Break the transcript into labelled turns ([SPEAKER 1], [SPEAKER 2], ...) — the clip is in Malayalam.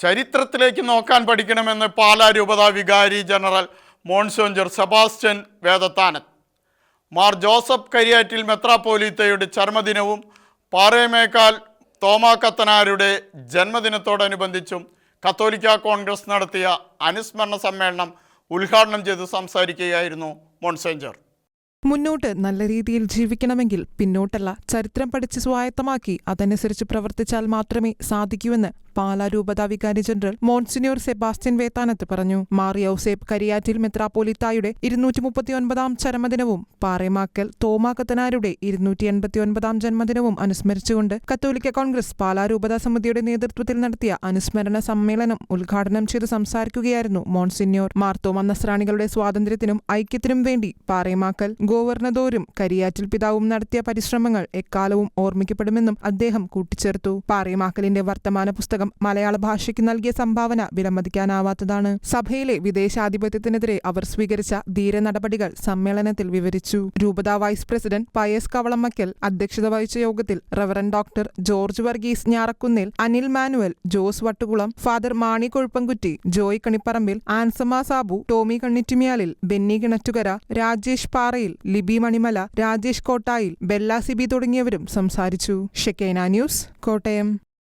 [SPEAKER 1] ചരിത്രത്തിലേക്ക് നോക്കാൻ പഠിക്കണമെന്ന് പാലാ രൂപത വികാരി general monsignor Sebastian Vedathanath Mar Joseph Kariattil മെത്രാപ്പോലീത്തയുടെ ചർമ്മദിനവും പാറയമേക്കാൽ തോമാക്കത്തനാരുടെ ജന്മദിനത്തോടനുബന്ധിച്ചും കത്തോലിക്ക കോൺഗ്രസ് നടത്തിയ അനുസ്മരണ സമ്മേളനം ഉദ്ഘാടനം ചെയ്ത് സംസാരിക്കുകയായിരുന്നു മോൺസേഞ്ചർ.
[SPEAKER 2] മുന്നോട്ട് നല്ല രീതിയിൽ ജീവിക്കണമെങ്കിൽ പിന്നോട്ടല്ല ചരിത്രം പഠിച്ച് സ്വായത്തമാക്കി അതനുസരിച്ച് പ്രവർത്തിച്ചാൽ മാത്രമേ സാധിക്കൂവെന്ന് പാലാ രൂപതാ വികാരി ജനറൽ മോൺസിനിയോർ സെബാസ്റ്റ്യൻ വേത്താനത്ത് പറഞ്ഞു. മാർ യൗസേപ്പ് കരിയാറ്റിൽ മെത്രാപ്പോലിത്തായുടെ ഇരുന്നൂറ്റി മുപ്പത്തിയൊൻപതാം ചരമദിനവും പാറേമാക്കൽ തോമാക്കത്തനാരുടെ ഇരുന്നൂറ്റി എൺപത്തിയൊൻപതാം ജന്മദിനവും അനുസ്മരിച്ചുകൊണ്ട് കത്തോലിക്ക കോൺഗ്രസ് പാലാ രൂപതാ സമിതിയുടെ നേതൃത്വത്തിൽ നടത്തിയ അനുസ്മരണ സമ്മേളനം ഉദ്ഘാടനം ചെയ്ത് സംസാരിക്കുകയായിരുന്നു മോൺസിന്യോർ. മാർത്തോമ നസ്രാണികളുടെ സ്വാതന്ത്ര്യത്തിനും ഐക്യത്തിനും വേണ്ടി പാറേമാക്കൽ ഗോവർണദോരും കരിയാറ്റിൽ പിതാവും നടത്തിയ പരിശ്രമങ്ങൾ എക്കാലവും ഓർമ്മിക്കപ്പെടുമെന്നും അദ്ദേഹം കൂട്ടിച്ചേർത്തു. പാറേമാക്കലിന്റെ വർത്തമാന പുസ്തകം മലയാള ഭാഷയ്ക്ക് നൽകിയ സംഭാവന വിലമതിക്കാനാവാത്തതാണ്. സഭയിലെ വിദേശാധിപത്യത്തിനെതിരെ അവർ സ്വീകരിച്ച ധീര നടപടികൾ സമ്മേളനത്തിൽ വിവരിച്ചു. രൂപത വൈസ് പ്രസിഡന്റ് പയസ് കവളമ്മക്കൽ അധ്യക്ഷത വഹിച്ച യോഗത്തിൽ reverend doctor George Varghese Njarakkunnil Anil Manuel Jose Vattukulam father Mani Kozhuppankutty Joy Kanipparambil Ansamma Sabu Tomy Kannittumiyalil Benny Kinattukara Rajesh Parayil Libi Manimala Rajesh Kottayil Bella Sibi തുടങ്ങിയവരും സംസാരിച്ചു. ഷെക്കേന ന്യൂസ് കോട്ടയം.